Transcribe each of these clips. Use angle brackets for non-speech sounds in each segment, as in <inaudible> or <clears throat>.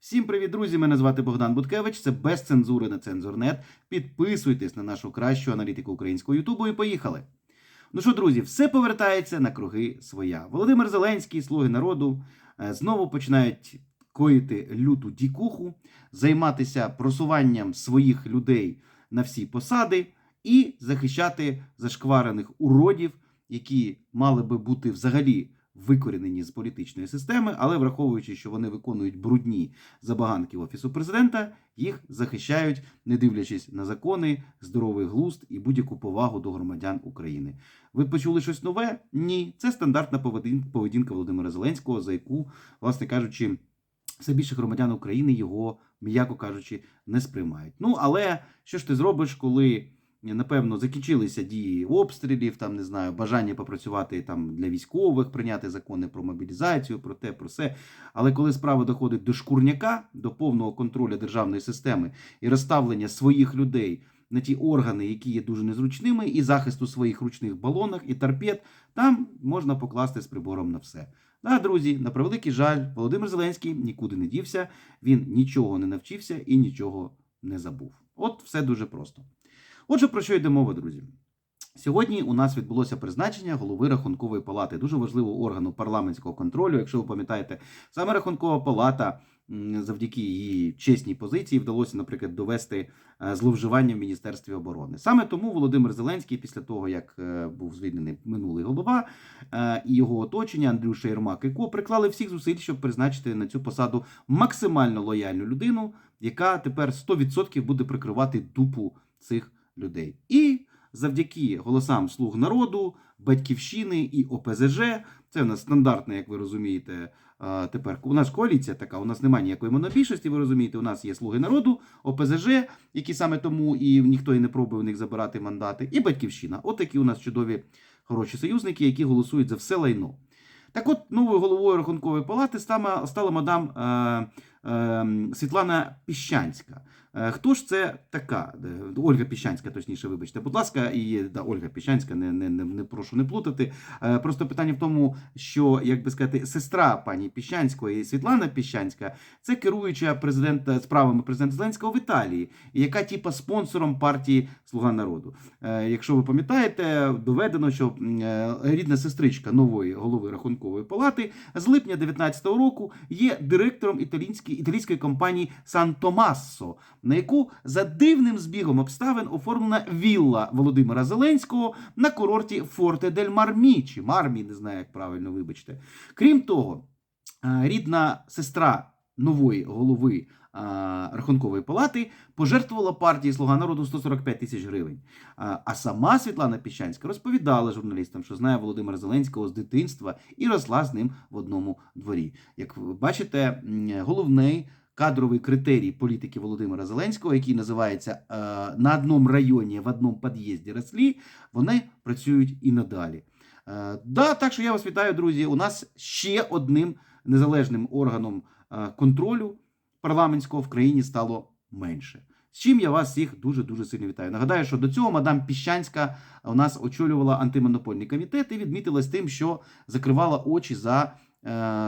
Всім привіт, друзі! Мене звати Богдан Буткевич. Це без цензури на цензурнет. Підписуйтесь на нашу кращу аналітику українського Ютубу і поїхали. Ну що, друзі, все повертається на круги своя. Володимир Зеленський, слуги народу, е, знову починають коїти люту дікуху, займатися просуванням своїх людей на всі посади і захищати зашкварених уродів, які мали би бути взагалі викорінені з політичної системи, але враховуючи, що вони виконують брудні забаганки офісу президента, їх захищають, не дивлячись на закони, здоровий глузд і будь-яку повагу до громадян України. Ви почули щось нове? Ні, це стандартна поведінка Володимира Зеленського, за яку, власне кажучи, все більше громадян України його, м'яко кажучи, не сприймають. Ну але що ж ти зробиш, коли напевно закінчилися дії обстрілів, там не знаю, бажання попрацювати там для військових, прийняти закони про мобілізацію, про те, про все. Але коли справа доходить до шкурняка, до повного контролю державної системи і розставлення своїх людей на ті органи, які є дуже незручними, і захисту своїх ручних балонах і торпед, там можна покласти з прибором на все. Да, друзі, на превеликий жаль, Володимир Зеленський нікуди не дівся, він нічого не навчився і нічого не забув. От все дуже просто. Отже, про що йде мова, друзі? Сьогодні у нас відбулося призначення голови рахункової палати, дуже важливого органу парламентського контролю. Якщо ви пам'ятаєте, саме рахункова палата завдяки її чесній позиції вдалося, наприклад, довести е, зловживання в Міністерстві оборони. Саме тому Володимир Зеленський, після того як е, був звільнений минулий голова е, і його оточення Андрюша Єрмак і Ко, приклали всіх зусиль, щоб призначити на цю посаду максимально лояльну людину, яка тепер 100% буде прикривати дупу цих людей. І завдяки голосам слуг народу, батьківщини і ОПЗЖ. Це в нас стандартне, як ви розумієте. Тепер у нас коаліція така. У нас немає ніякої монобільшості. Ви розумієте, у нас є слуги народу, ОПЗЖ, які саме тому і ніхто і не пробує в них забирати мандати, і батьківщина. От такі у нас чудові хороші союзники, які голосують за все лайно. Так от новою головою рахункової палати стала мадам е, е, Світлана Піщанська. Е, Хто ж це така? Е, Ольга Піщанська, точніше, вибачте, будь ласка, і да, Ольга Піщанська, не, не, не, не прошу не плутати. Е, Просто питання в тому, що, як би сказати, сестра пані Піщанської, Світлана Піщанська, це керуюча президента справами президента Зеленського в Італії, яка типа спонсором партії Слуга народу. Е, Якщо ви пам'ятаєте, доведено, що е, рідна сестричка нової голови рахункової палати з липня 2019 року є директором італійської, італійської компанії Сан Томассо, на яку за дивним збігом обставин оформлена вілла Володимира Зеленського на курорті Форте дель Мармі, чи Мармі, не знаю, як правильно вибачте. Крім того, е, рідна сестра нової голови Рахункової палати пожертвувала партії Слуга народу 145 тисяч гривень. А, а сама Світлана Піщанська розповідала журналістам, що знає Володимира Зеленського з дитинства і росла з ним в одному дворі. Як ви бачите, головний кадровий критерій політики Володимира Зеленського, який називається е, на одному районі в одному під'їзді рослі, вони працюють і надалі. Е, да, так що я вас вітаю, друзі. У нас ще одним незалежним органом е, контролю парламентського в країні стало менше. З чим я вас всіх дуже дуже сильно вітаю. Нагадаю, що до цього мадам Піщанська у нас очолювала антимонопольний комітет і відмітилась тим, що закривала очі за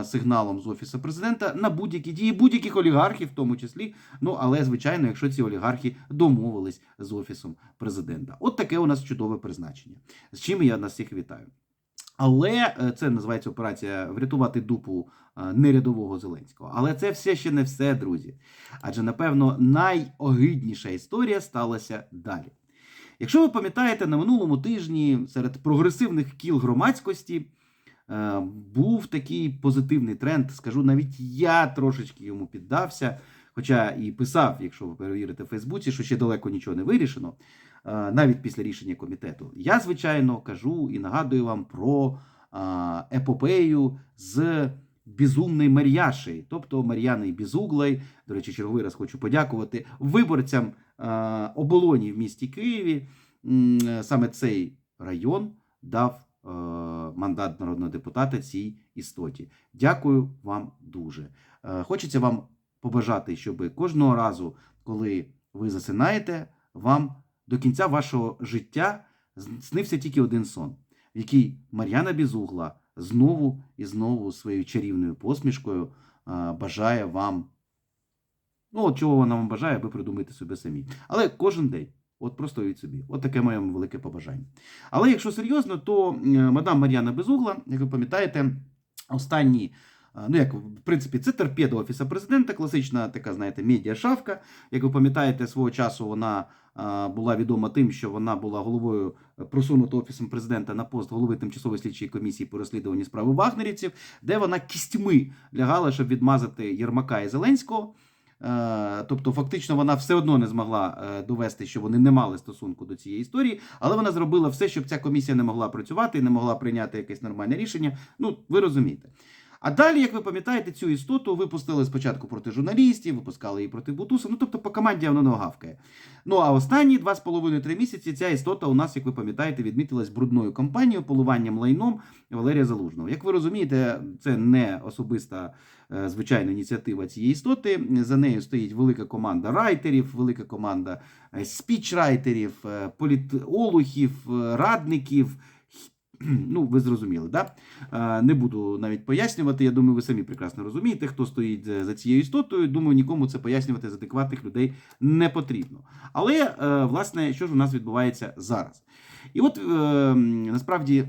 сигналом з офісу президента на будь-які дії будь-яких олігархів, в тому числі. Ну але звичайно, якщо ці олігархи домовились з офісом президента, от таке у нас чудове призначення. З чим я нас всіх вітаю. Але е, це називається операція врятувати дупу е, нерядового Зеленського. Але це все ще не все, друзі. Адже, напевно, найогидніша історія сталася далі. Якщо ви пам'ятаєте, на минулому тижні серед прогресивних кіл громадськості е, був такий позитивний тренд. Скажу, навіть я трошечки йому піддався. Хоча і писав, якщо ви перевірите в Фейсбуці, що ще далеко нічого не вирішено, е, навіть після рішення комітету. Я, звичайно, кажу і нагадую вам про е, епопею з Безумної Мар'яші, тобто Мар'яни Безуглої. До речі, черговий раз хочу подякувати виборцям е, оболоні в місті Києві. Е, Саме цей район дав е, мандат народного депутата цій істоті. Дякую вам дуже. Е, Хочеться вам побажати, щоб кожного разу, коли ви засинаєте, вам до кінця вашого життя снився тільки один сон, в який Мар'яна Бізугла знову і знову своєю чарівною посмішкою бажає вам Ну, от чого вона вам бажає, ви придумайте собі самі. Але кожен день. От просто від собі. От таке моє велике побажання. Але якщо серйозно, то е, мадам Мар'яна Безугла, як ви пам'ятаєте, останні. е, Ну, як в принципі, це торпеда офіса президента, класична така, знаєте, медіашавка. Як ви пам'ятаєте, свого часу вона е, була відома тим, що вона була головою просунута офісом президента на пост голови тимчасової слідчої комісії по розслідуванню справи вагнерівців, де вона кістьми лягала, щоб відмазати Єрмака і Зеленського. Е, Тобто, фактично, вона все одно не змогла е, довести, що вони не мали стосунку до цієї історії, але вона зробила все, щоб ця комісія не могла працювати і не могла прийняти якесь нормальне рішення. Ну, ви розумієте. А далі, як ви пам'ятаєте, цю істоту випустили спочатку проти журналістів, випускали її проти Бутуса. Ну тобто по команді воно не гавкає. Ну а останні два з половиною три місяці ця істота у нас, як ви пам'ятаєте, відмітилась брудною кампанією, полуванням лайном Валерія Залужного. Як ви розумієте, це не особиста е, звичайна ініціатива цієї істоти. За нею стоїть велика команда райтерів, велика команда е, спічрайтерів, е, політолухів, радників. <clears throat> Ну, ви зрозуміли, да? Е, Не буду навіть пояснювати. Я думаю, ви самі прекрасно розумієте, хто стоїть за за цією істотою. Думаю, нікому це пояснювати з адекватних людей не потрібно. Але, е, власне, що ж у нас відбувається зараз? І от е, насправді.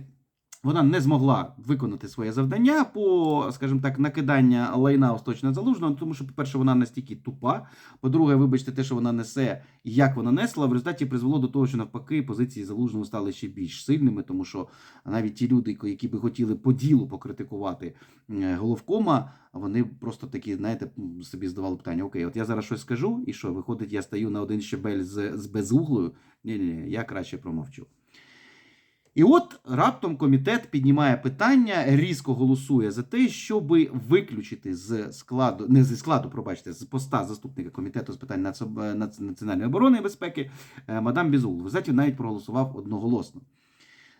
Вона не змогла виконати своє завдання по, скажімо так, накидання лайна осточно залужного, тому що, по-перше, вона настільки тупа. По-друге, вибачте, те, що вона несе як вона несла, в результаті призвело до того, що навпаки позиції залужного стали ще більш сильними, тому що навіть ті люди, які би хотіли по ділу покритикувати е, головкома, вони просто такі, знаєте, собі здавали питання: Окей, от я зараз щось скажу, і що виходить, я стаю на один щебель з, з безуглою. Ні, ні, я краще промовчу. І от раптом комітет піднімає питання, різко голосує за те, щоб виключити з складу, не зі складу, пробачте, з поста заступника комітету з питань нац- національної оборони і безпеки е, мадам Бізул. В результаті навіть проголосував одноголосно.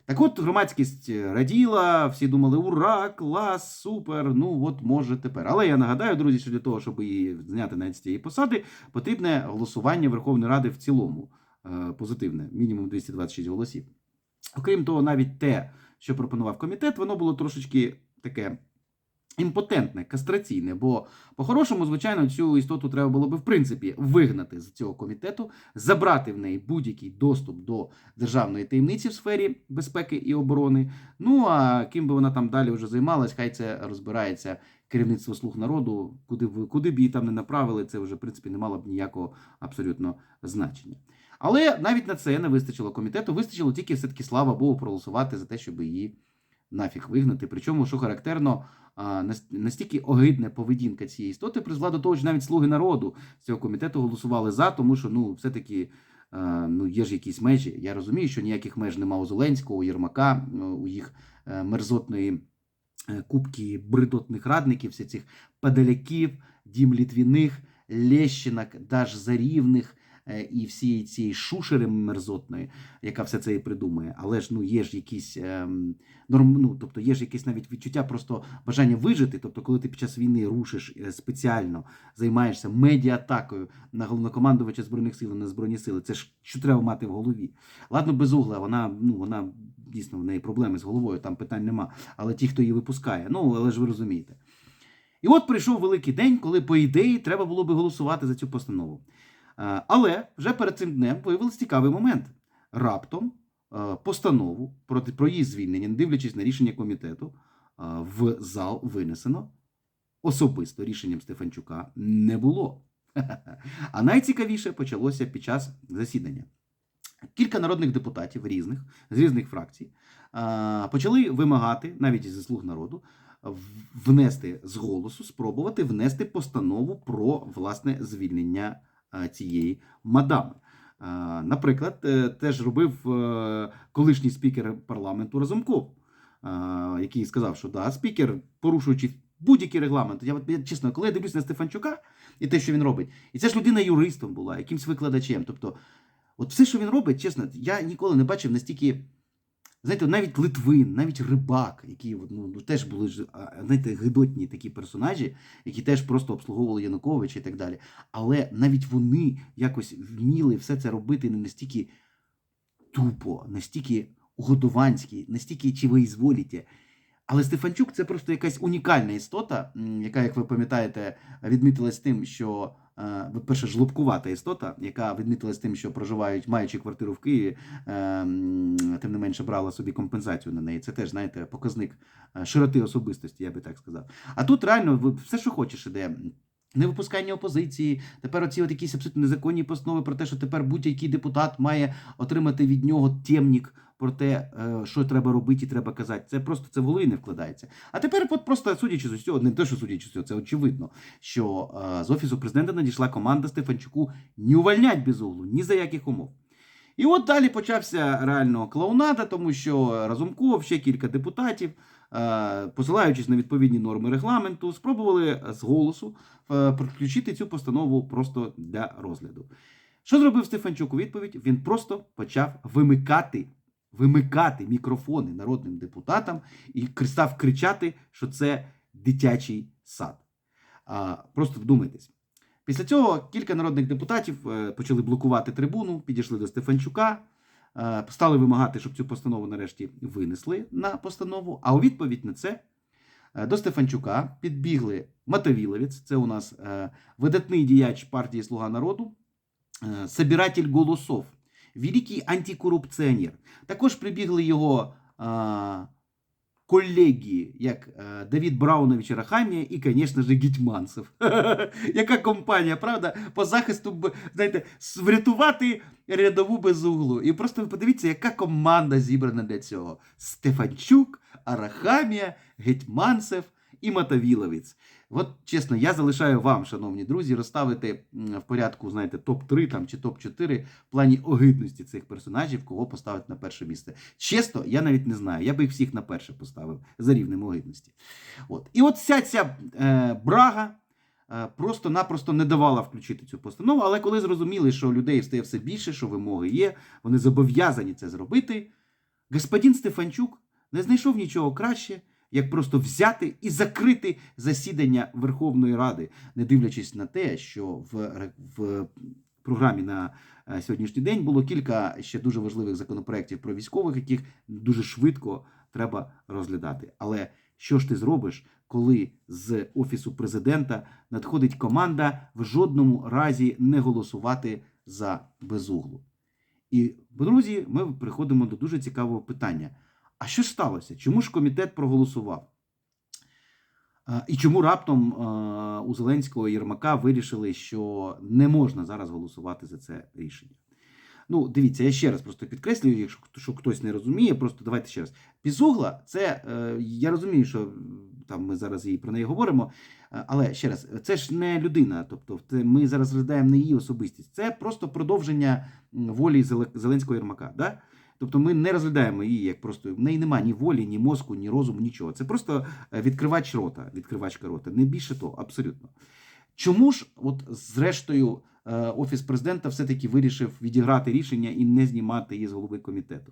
Так от громадськість раділа, всі думали, ура, клас, супер, ну от може тепер. Але я нагадаю, друзі, що для того, щоб її зняти навіть з цієї посади, потрібне голосування Верховної Ради в цілому. е, Позитивне, мінімум 226 голосів. Окрім того, навіть те, що пропонував комітет, воно було трошечки таке імпотентне, кастраційне. Бо, по-хорошому, звичайно, цю істоту треба було би в принципі вигнати з цього комітету, забрати в неї будь-який доступ до державної таємниці в сфері безпеки і оборони. Ну а ким би вона там далі вже займалась, хай це розбирається керівництво слуг народу, куди б куди б її там не направили, це вже в принципі не мало б ніякого абсолютно значення. Але навіть на це не вистачило комітету, вистачило тільки все-таки, слава Богу, проголосувати за те, щоб її нафіг вигнати. Причому, що характерно, настільки огидна поведінка цієї істоти призвела до того, що навіть слуги народу з цього комітету голосували за, тому що ну, все-таки ну, є ж якісь межі. Я розумію, що ніяких меж нема у Зеленського, у Єрмака, е, у їх е, мерзотної е, кубки бридотних радників, всіх цих падаляків, дім Літвіних, Лещинок, Даш Зарівних і всієї цієї шушери мерзотної, яка все це і придумує. Але ж ну є ж якісь ем, норм, ну, тобто є ж якесь навіть відчуття просто бажання вижити. Тобто, коли ти під час війни рушиш е, спеціально, займаєшся медіатакою на головнокомандувача збройних сил на збройні сили, це ж що треба мати в голові. Ладно, безугла, вона ну вона дійсно в неї проблеми з головою, там питань нема. Але ті, хто її випускає, ну але ж ви розумієте. І от прийшов великий день, коли, по ідеї, треба було би голосувати за цю постанову. Е, Але вже перед цим днем виявився цікавий момент. Раптом е, постанову про, її звільнення, не дивлячись на рішення комітету, е, в зал винесено особисто рішенням Стефанчука не було. <laughs> А найцікавіше почалося під час засідання. Кілька народних депутатів різних з різних фракцій почали вимагати, навіть із заслуг народу, внести з голосу, спробувати внести постанову про власне звільнення цієї мадами. Е, Наприклад, е, теж робив е, колишній спікер парламенту Разумков, е, який сказав, що да, спікер, порушуючи будь-який регламент. Я, я чесно, коли я дивлюсь на Стефанчука і те, що він робить, і ця ж людина юристом була, якимсь викладачем. Тобто, от все, що він робить, чесно, я ніколи не бачив настільки. Знаєте, навіть Литвин, навіть Рибак, які ну, ну, теж були знаєте, гидотні такі персонажі, які теж просто обслуговували Януковича і так далі. Але навіть вони якось вміли все це робити не настільки тупо, настільки угодуванськи, настільки чи ви ізволіте. Але Стефанчук це просто якась унікальна істота, яка, як ви пам'ятаєте, відмітилась тим, що перше, жлобкувата істота, яка відмітилась тим, що проживають, маючи квартиру в Києві, е, тим не менше брала собі компенсацію на неї. Це теж, знаєте, показник е, широти особистості, я би так сказав. А тут реально все, що хочеш, іде. Невипускання опозиції, тепер оці от якісь абсолютно незаконні постанови про те, що тепер будь-який депутат має отримати від нього темнік про те, е, що треба робити і треба казати. Це просто це в голові не вкладається. А тепер, от просто судячи з усього, не те, що судячи з усього, це очевидно, що е, з офісу президента надійшла команда Стефанчуку не увольнять без ні за яких умов. І от далі почався реально клоунада, тому що Разумков, ще кілька депутатів, посилаючись на відповідні норми регламенту, спробували з голосу е, включити цю постанову просто для розгляду. Що зробив Стефанчук у відповідь? Він просто почав вимикати, вимикати мікрофони народним депутатам і став кричати, що це дитячий сад. Просто вдумайтесь. Після цього кілька народних депутатів е, почали блокувати трибуну, підійшли до Стефанчука, е, стали вимагати, щоб цю постанову нарешті винесли на постанову. А у відповідь на це е, до Стефанчука підбігли Матовіловець, це у нас е, видатний діяч партії Слуга народу, е, собиратель голосов, великий антикорупціонер. Також прибігли його колеги, як е, Давід Браунович Рахамія і, звісно ж, Гетьманцев. <laughs> Яка компанія, правда, по захисту, знаєте, врятувати рядову без углу. І просто ви подивіться, яка команда зібрана для цього: Стефанчук, Арахамія, Гетьманцев і Матавіловець. От чесно, я залишаю вам, шановні друзі, розставити в порядку, знаєте, топ-3 там чи топ-4 в плані огидності цих персонажів, кого поставити на перше місце. Чесно, я навіть не знаю. Я би їх всіх на перше поставив за рівнем огидності. От. І от вся ця е, брага е, просто-напросто не давала включити цю постанову, але коли зрозуміли, що людей стає все більше, що вимоги є, вони зобов'язані це зробити. Господин Стефанчук не знайшов нічого краще, як просто взяти і закрити засідання Верховної Ради, не дивлячись на те, що в, в програмі на е, сьогоднішній день було кілька ще дуже важливих законопроєктів про військових, яких дуже швидко треба розглядати. Але що ж ти зробиш, коли з офісу президента надходить команда в жодному разі не голосувати за безуглу? І, друзі, ми приходимо до дуже цікавого питання. А що ж сталося? Чому ж комітет проголосував? І чому раптом у Зеленського Єрмака вирішили, що не можна зараз голосувати за це рішення? Ну, дивіться, я ще раз просто підкреслюю, якщо що хтось не розуміє, просто давайте ще раз. Безугла, це е, я розумію, що там ми зараз і про неї говоримо, е, але ще раз, це ж не людина. Тобто, це ми зараз розглядаємо не її особистість. Це просто продовження волі Зеленського Єрмака. Да? Тобто ми не розглядаємо її як просто в неї немає ні волі, ні мозку, ні розуму, нічого. Це просто е, відкривач рота, відкривачка рота. Не більше того, абсолютно. Чому ж, от зрештою, е, офіс президента все-таки вирішив відіграти рішення і не знімати її з голови комітету?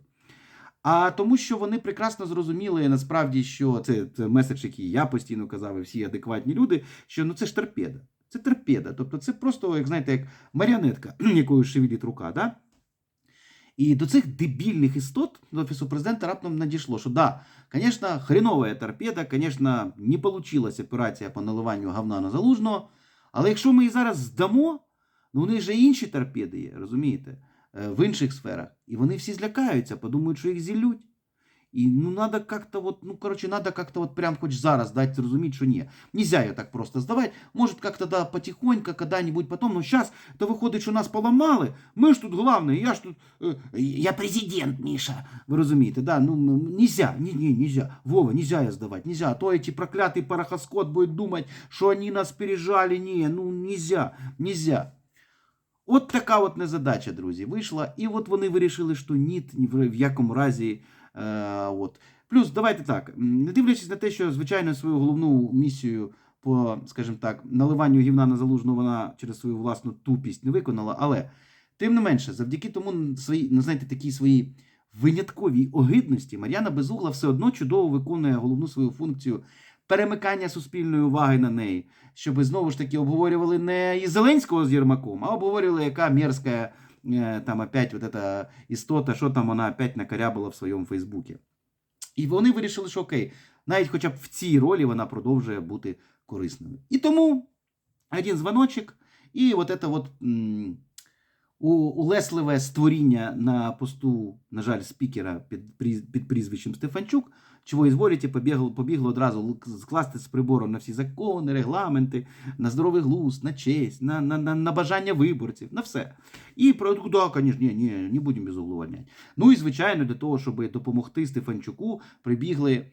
А тому, що вони прекрасно зрозуміли насправді, що це, це меседж, який я постійно казав, і всі адекватні люди, що ну це ж торпеда. Це торпеда. Тобто це просто, як знаєте, як маріонетка, <clears throat> якою шевелить рука. Да? І до цих дебільних істот до офісу президента раптом надійшло, що да, звісно, хреновая торпеда, звісно, не вийшла операція по наливанню говна на залужного. Але якщо ми її зараз здамо, ну у них же інші торпеди є, розумієте, е, в інших сферах. І вони всі злякаються, подумають, що їх зілють. І ну надо как-то вот, ну короче, надо как-то вот прям хоть зараз дать зрозуміти, що ні. Нельзя ее так просто сдавать. Может как-то да потихоньку, когда-нибудь потом. Но сейчас то виходить, що нас поламали. Ми ж тут главне, я ж тут. е, я президент, Міша. Ви розумієте, да? Ну нельзя, ні, ні, нельзя. Вова, нельзя я сдавать, нельзя. А то эти проклятый парохоскот будет думать, що вони нас пережали. Ні, ну нельзя, нельзя. От така от незадача, друзі, вийшла. І от вони вирішили, що ні, ні в якому разі. Е, от. Плюс, давайте так, не дивлячись на те, що, звичайно, свою головну місію по, скажімо так, наливанню гівна на залужну вона через свою власну тупість не виконала, але тим не менше, завдяки тому свої, ну, знаєте, такій своїй винятковій огидності Мар'яна Безугла все одно чудово виконує головну свою функцію перемикання суспільної уваги на неї, щоб знову ж таки обговорювали не і Зеленського з Єрмаком, а обговорювали, яка мерзка там опять вот эта істота, що там вона опять накарябала в своєму Фейсбуці. І вони вирішили, що окей, навіть хоча б в цій ролі вона продовжує бути корисною. І тому один дзвоночок, І от це от улесливе створіння на посту, на жаль, спікера під, під прізвищем Стефанчук, чого ізволіте, побігло, побігло одразу скласти з прибором на всі закони, регламенти, на здоровий глузд, на честь, на, на, на, на бажання виборців, на все. І про да, звісно, ні, ні, не будемо без увольняти. Ну і звичайно, для того, щоб допомогти Стефанчуку, прибігли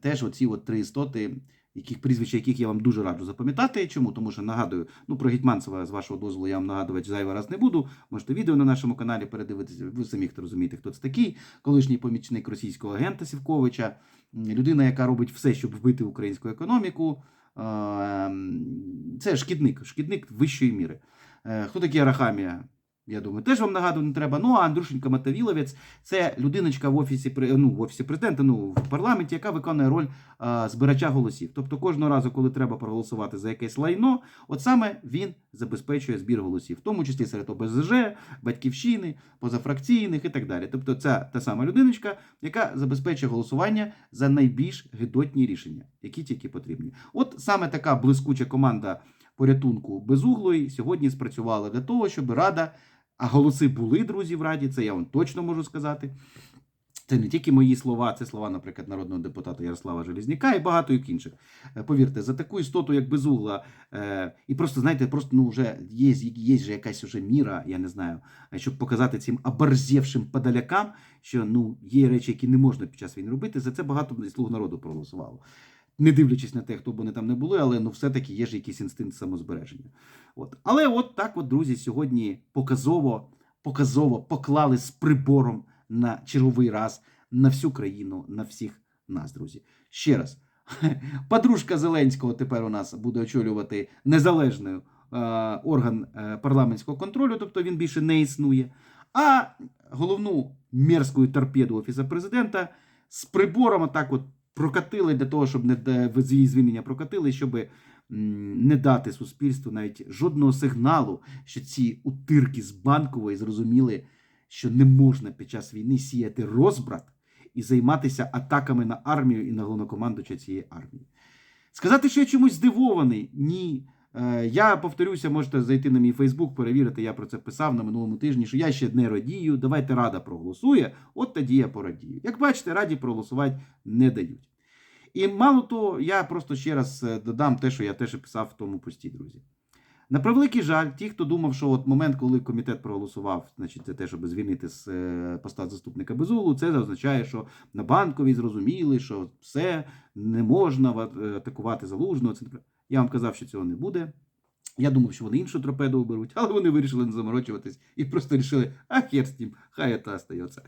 теж оці от три істоти, яких прізвища яких я вам дуже раджу запам'ятати. Чому? Тому що нагадую, ну про Гетьманцева з вашого дозволу я вам нагадувати зайвий раз не буду. Можете відео на нашому каналі передивитися. Ви самі хто розумієте, хто це такий. Колишній помічник російського агента Сівковича, людина, яка робить все, щоб вбити українську економіку. Ем, Це шкідник, шкідник вищої міри. Е, Хто такий Арахамія? Я думаю, теж вам нагадувати не треба. Ну, а Андрушенька Матавіловець це людиночка в офісі ну, в офісі президента, ну в парламенті, яка виконує роль а, збирача голосів. Тобто кожного разу, коли треба проголосувати за якесь лайно, от саме він забезпечує збір голосів, в тому числі серед ОБЗЖ, батьківщини, позафракційних і так далі. Тобто, це та сама людиночка, яка забезпечує голосування за найбільш гидотні рішення, які тільки потрібні. От саме така блискуча команда порятунку безуглої сьогодні спрацювала для того, щоб рада. А голоси були, друзі, в Раді, це я вам точно можу сказати. Це не тільки мої слова, це слова, наприклад, народного депутата Ярослава Желізняка і багато інших. Е, Повірте, за таку істоту, як безугла, е, і просто, знаєте, просто ну, вже є, є же якась уже міра, я не знаю, щоб показати цим оборзевшим подалякам, що ну, є речі, які не можна під час війни робити. За це багато слуг народу проголосувало. Не дивлячись на те, хто б вони там не були, але ну, все-таки є ж якийсь інстинкт самозбереження. От. Але от так, от, друзі, сьогодні показово, показово поклали з прибором на черговий раз на всю країну, на всіх нас, друзі. Ще раз. <laughs> Подружка Зеленського тепер у нас буде очолювати незалежний е, орган е, парламентського контролю, тобто він більше не існує. А головну мерзку торпеду Офісу президента з прибором отак от прокатили для того, щоб не її звільнення прокатили, щоб не дати суспільству навіть жодного сигналу, що ці утирки з банкової зрозуміли, що не можна під час війни сіяти розбрат і займатися атаками на армію і на головнокомандувача цієї армії. Сказати, що я чомусь здивований, ні. Е, Я повторюся, можете зайти на мій Фейсбук, перевірити, я про це писав на минулому тижні, що я ще не радію. Давайте рада проголосує, от тоді я порадію. Як бачите, раді проголосувати не дають. І мало того, я просто ще раз е, додам те, що я теж писав в тому пості, друзі. На превеликий жаль, ті, хто думав, що от момент, коли комітет проголосував, значить, це те, щоб звільнити з е, поста заступника Безулу, це означає, що на банковій зрозуміли, що все не можна е, атакувати залужного. Я вам казав, що цього не буде. Я думав, що вони іншу торпеду оберуть, але вони вирішили не заморочуватись і просто вирішили, а хер з ним, хай це остається.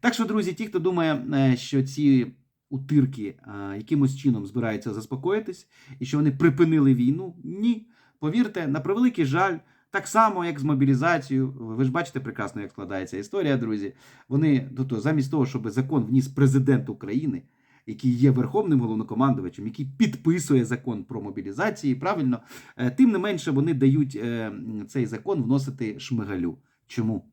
Так що, друзі, ті, хто думає, що ці утирки е, якимось чином збираються заспокоїтись і що вони припинили війну, ні. Повірте, на превеликий жаль, так само, як з мобілізацією. Ви ж бачите прекрасно, як складається історія, друзі. Вони тобто, замість того, щоб закон вніс президент України, який є верховним головнокомандувачем, який підписує закон про мобілізацію, правильно, е, тим не менше вони дають е, цей закон вносити шмигалю. Чому?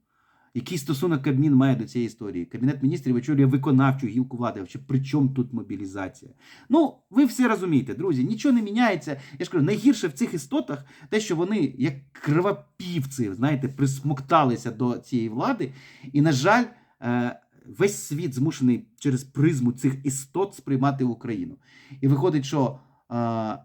Який стосунок Кабмін має до цієї історії? Кабінет міністрів очолює виконавчу гілку влади. Чи при чому тут мобілізація? Ну, ви все розумієте, друзі, нічого не міняється. Я ж кажу, найгірше в цих істотах те, що вони, як кривопівці, знаєте, присмокталися до цієї влади. І, на жаль, е, весь світ змушений через призму цих істот сприймати Україну. І виходить, що.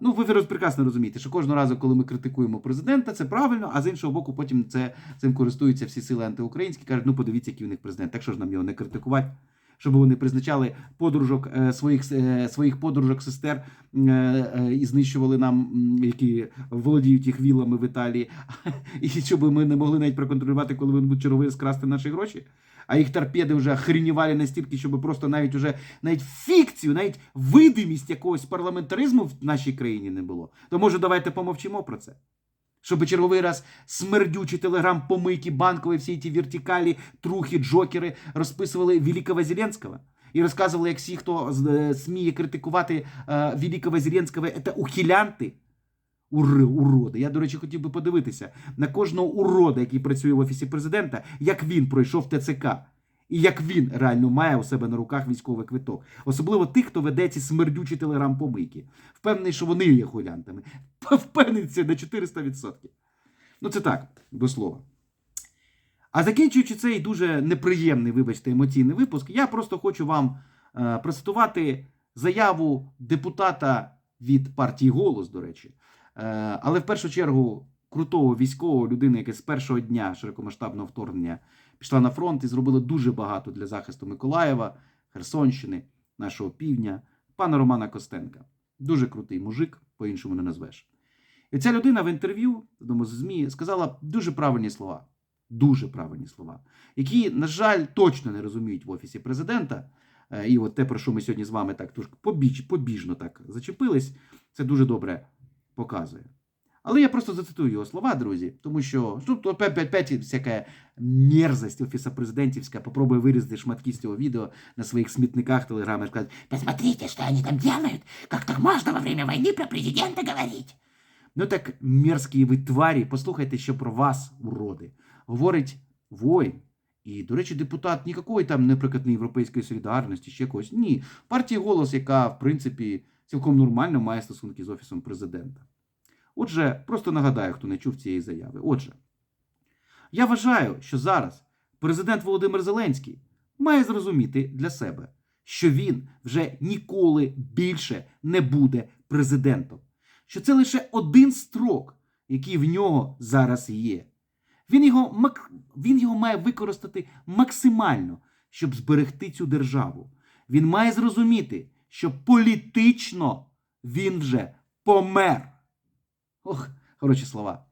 Ну, ви прекрасно розумієте, що кожного разу, коли ми критикуємо президента, це правильно, а з іншого боку, потім це цим користуються всі сили антиукраїнські, кажуть, ну подивіться, який у них президент. Так що ж нам його не критикувати? Щоб вони призначали подружок е, своїх е, своїх подружок, сестер е, і знищували нам, які володіють їх вілами в Італії, <laughs> і щоб ми не могли навіть проконтролювати, коли вони будуть чергові скрасти наші гроші. А їх торпеди вже охренівали настільки, щоб просто навіть уже навіть фікцію, навіть видимість якогось парламентаризму в нашій країні не було. То може давайте помовчимо про це. Щоб черговий раз смердючі телеграм помийки банкові, всі ті вертикалі, трухи, джокери розписували Великого Зеленського. І розказували, як всі, хто е, сміє критикувати е, Великого Зеленського, це ухилянти. Ур, уроди. Я, до речі, хотів би подивитися на кожного урода, який працює в офісі президента, як він пройшов ТЦК. І як він реально має у себе на руках військовий квиток. Особливо тих, хто веде ці смердючі телеграм-помийки. Впевнений, що вони є хулянтами. <laughs> Впевнений на 400%. Ну, це так, до слова. А закінчуючи цей дуже неприємний, вибачте, емоційний випуск, я просто хочу вам е, процитувати заяву депутата від партії Голос, до речі. Е, але в першу чергу крутого військового людини, яка з першого дня широкомасштабного вторгнення пішла на фронт і зробила дуже багато для захисту Миколаєва, Херсонщини, нашого півдня, пана Романа Костенка. Дуже крутий мужик, по-іншому не назвеш. І ця людина в інтерв'ю одному з ЗМІ сказала дуже правильні слова. Дуже правильні слова, які, на жаль, точно не розуміють в офісі президента. Е, І от те, про що ми сьогодні з вами так побіж, побіжно так зачепились, це дуже добре показує. Але я просто зацитую його слова, друзі, тому що ну, тут опять, всяка мерзость офіса президентівська. Попробуй вирізати шматки з цього відео на своїх смітниках телеграми і сказати, Посмотрите, что они там делают. Как так можно во время войны про президента говорить? Ну так мерзкі ви тварі, послухайте, що про вас, уроди, говорить воїн. І, до речі, депутат ніякої там, наприклад, європейської солідарності, ще когось. Ні. Партія голос, яка, в принципі, цілком нормально має стосунки з офісом президента. Отже, просто нагадаю, хто не чув цієї заяви. Отже, я вважаю, що зараз президент Володимир Зеленський має зрозуміти для себе, що він вже ніколи більше не буде президентом що це лише один строк, який в нього зараз є. Він його, він його має використати максимально, щоб зберегти цю державу. Він має зрозуміти, що політично він вже помер. Ох, хороші слова.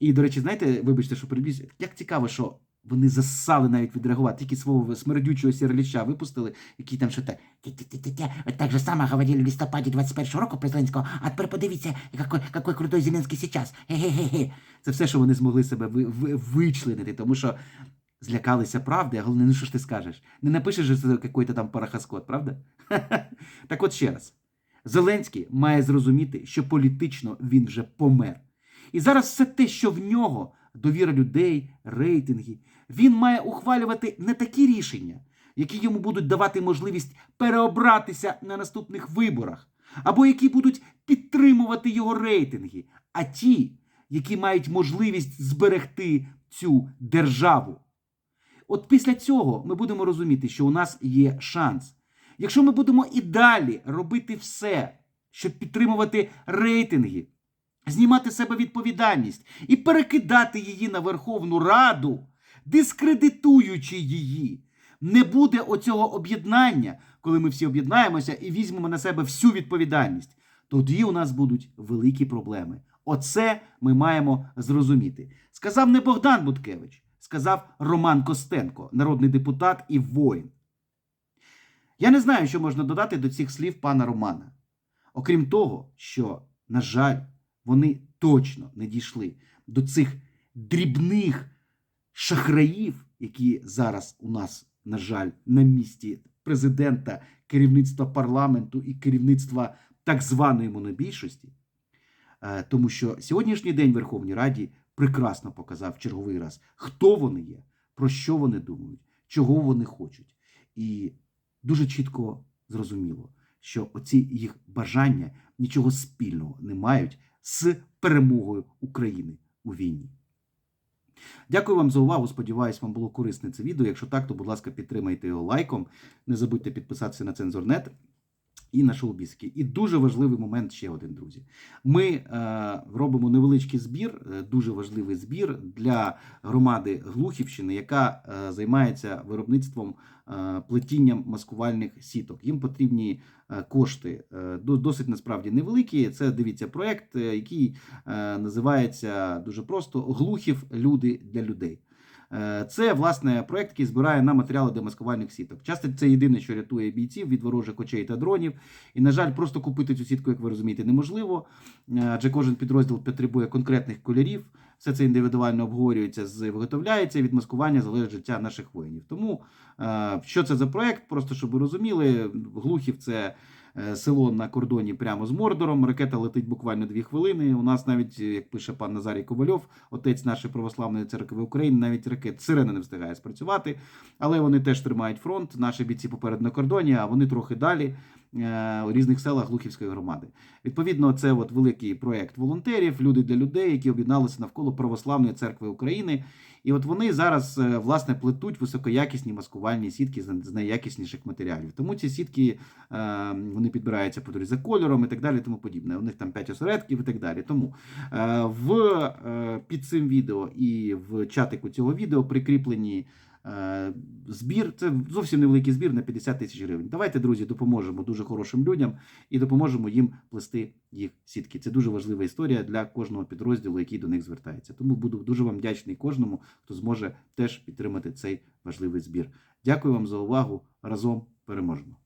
І, до речі, знаєте, вибачте, що перебіж, як цікаво, що вони засали навіть відреагувати, тільки свого смердючого сірліча випустили, який там що так. Те-те-те-те. Так же само говорили в листопаді 21 року про. А тепер подивіться, какой, какой крутой Зеленський сейчас. Хе-хе-хе. Це все, що вони змогли себе ви, ви, вичленити, тому що злякалися правди, а головне, ну що ж ти скажеш? Не напишеш же це якийсь там парахаскот, правда? <laughs> так от ще раз. Зеленський має зрозуміти, що політично він вже помер. І зараз все те, що в нього довіра людей, рейтинги, він має ухвалювати не такі рішення, які йому будуть давати можливість переобратися на наступних виборах, або які будуть підтримувати його рейтинги, а ті, які мають можливість зберегти цю державу. От після цього ми будемо розуміти, що у нас є шанс. Якщо ми будемо і далі робити все, щоб підтримувати рейтинги, знімати з себе відповідальність і перекидати її на Верховну Раду, дискредитуючи її, не буде оцього об'єднання, коли ми всі об'єднаємося і візьмемо на себе всю відповідальність. Тоді у нас будуть великі проблеми. Оце ми маємо зрозуміти. Сказав не Богдан Буткевич, сказав Роман Костенко, народний депутат і воїн. Я не знаю, що можна додати до цих слів пана Романа. Окрім того, що, на жаль, вони точно не дійшли до цих дрібних шахраїв, які зараз у нас, на жаль, на місці президента, керівництва парламенту і керівництва так званої монобільшості. Е, Тому що сьогоднішній день в Верховній Раді прекрасно показав черговий раз, хто вони є, про що вони думають, чого вони хочуть. І дуже чітко зрозуміло, що оці їх бажання нічого спільного не мають з перемогою України у війні. Дякую вам за увагу. Сподіваюсь, вам було корисне це відео. Якщо так, то, будь ласка, підтримайте його лайком. Не забудьте підписатися на Цензорнет і на Шоубіски. І дуже важливий момент ще один, друзі. Ми е, робимо невеличкий збір, е, дуже важливий збір для громади Глухівщини, яка е, займається виробництвом е, плетінням маскувальних сіток. Їм потрібні е, кошти е, до- досить насправді невеликі. Це дивіться проект, е, який називається дуже просто Глухів люди для людей. Е, Це власне проект, який збирає на матеріали для маскувальних сіток. Часто це єдине, що рятує бійців від ворожих очей та дронів. І, на жаль, просто купити цю сітку, як ви розумієте, неможливо, е, адже кожен підрозділ потребує конкретних кольорів. Все це індивідуально обговорюється, з- виготовляється. і Від маскування залежить життя наших воїнів. Тому е, що це за проект? Просто щоб ви розуміли, Глухів це. Е, Село на кордоні прямо з Мордором. Ракета летить буквально дві хвилини. У нас навіть, як пише пан Назарій Ковальов, отець нашої православної церкви України, навіть ракет сирена не встигає спрацювати. Але вони теж тримають фронт. Наші бійці поперед на кордоні, а вони трохи далі. Е, у різних селах Глухівської громади. Відповідно, це от великий проект волонтерів, люди для людей, які об'єдналися навколо Православної церкви України. І от вони зараз е, власне плетуть високоякісні маскувальні сітки з найякісніших матеріалів. Тому ці сітки е, вони підбираються по за кольором і так далі, тому подібне. У них там 5 осередків і так далі. Тому в під цим відео і в чатику цього відео прикріплені. Збір це зовсім невеликий збір на 50 тисяч гривень. Давайте, друзі, допоможемо дуже хорошим людям і допоможемо їм плести їх сітки. Це дуже важлива історія для кожного підрозділу, який до них звертається. Тому буду дуже вам вдячний кожному, хто зможе теж підтримати цей важливий збір. Дякую вам за увагу. Разом переможемо.